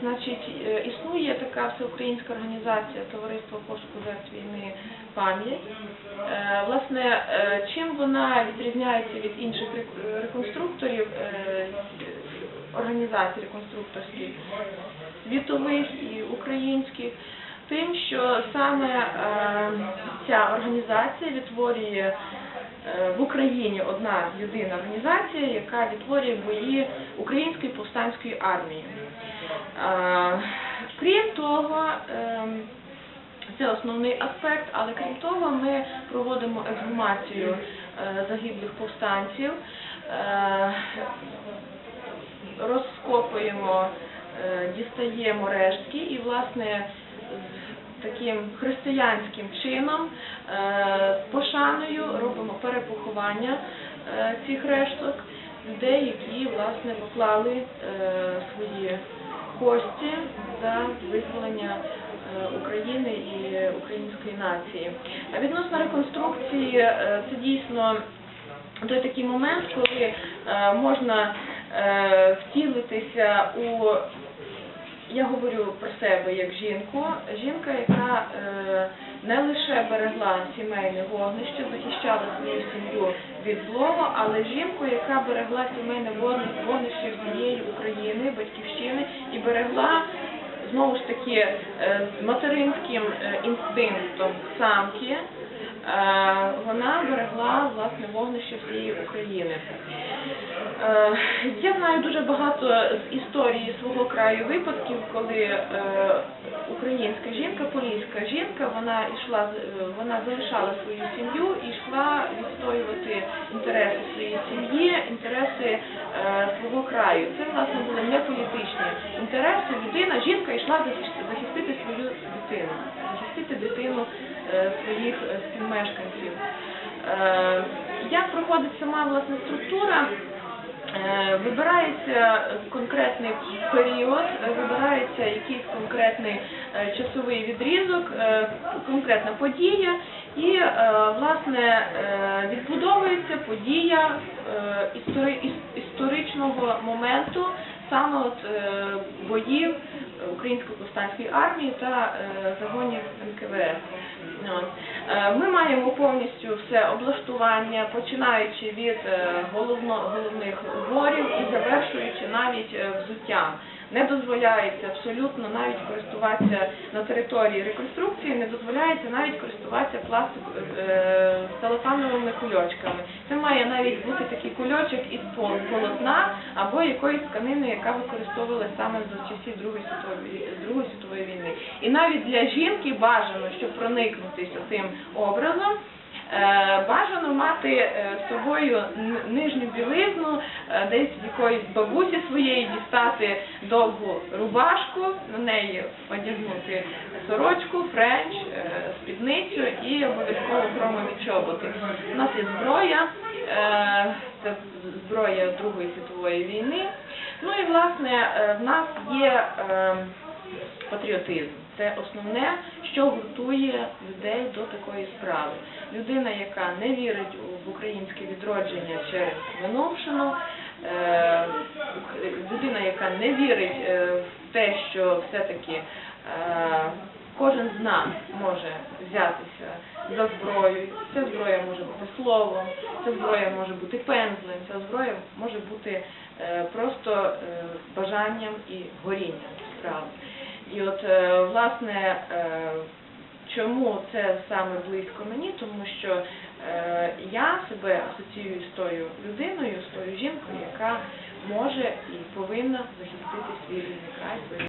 Значить, е, існує така всеукраїнська організація Товариство пошуку жертв війни пам'ять. Е, Власне, е, чим вона відрізняється від інших рек- реконструкторів організацій реконструкторських, світових і українських, тим, що саме е, ця організація відтворює е, в Україні одна єдина організація, яка відтворює бої Української повстанської армії. Е, Крім того, ем, це основний аспект, але крім того, ми проводимо ексгумацію е, загиблих повстанців, розкопуємо, дістаємо рештки і, власне, таким християнським чином, е, пошаною робимо перепоховання е, цих решток людей, які, власне, поклали е, свої кості за визволення України і української нації. А відносно реконструкції, це дійсно той такий момент, коли можна втілитися у я говорю про себе як жінку, жінка, яка е, не лише берегла сімейне вогнище, захищала свою сім'ю від злого, але жінку, яка берегла сімейне вогни- вогнище всієї України, батьківщини і берегла знову ж таки е, з материнським е, інстинктом самки. Е, Вона берегла власне вогнище всієї України. Е, Я знаю дуже багато з історії свого краю випадків, коли е, українська жінка, поліська жінка, вона йшла, вона залишала свою сім'ю і йшла відстоювати інтереси своєї сім'ї, інтереси свого краю. Це власне були не політичні інтереси. Людина, жінка йшла захистити свою дитину, захистити дитину своїх е, співмешканців. Е, Як проходить сама власне структура? Е, Вибирається конкретний період, е, вибирається якийсь конкретний е, часовий відрізок, е, конкретна подія, і е, власне е, відбудовується подія е, істори- іс- історичного моменту, саме от е, боїв Української повстанської армії та е, загонів НКВС. Е, Ми маємо повністю все облаштування, починаючи від головних уборів і завершуючи навіть взуттям. Не дозволяється абсолютно навіть користуватися на території реконструкції, не дозволяється навіть користуватися пластик е, целофановими кульочками. Це має навіть бути такий кульочок із пол- полотна або якоїсь тканини, яка використовувалася саме за часів Другої світової, Другої світової війни. І навіть для жінки бажано, щоб проникнутися цим образом, бажано мати е, з собою нижню білизну, е, десь з якоїсь бабусі своєї дістати довгу рубашку, на неї одягнути сорочку, френч, е, спідницю і обов'язково хромові чоботи. У нас є зброя, е, це зброя Другої світової війни. Ну і власне е, в нас є е, патріотизм. Це основне, що гуртує людей до такої справи. Людина, яка не вірить в українське відродження через минувшину, е, людина, яка не вірить е, в те, що все-таки е, кожен з нас може взятися за зброю. Ця зброя може бути словом, ця зброя може бути пензлем, ця зброя може бути просто бажанням і горінням справи. І от, е, власне, е, чому це саме близько мені? Тому що е, я себе асоціюю з тою людиною, з тою жінкою, яка може і повинна захистити свій рідний край,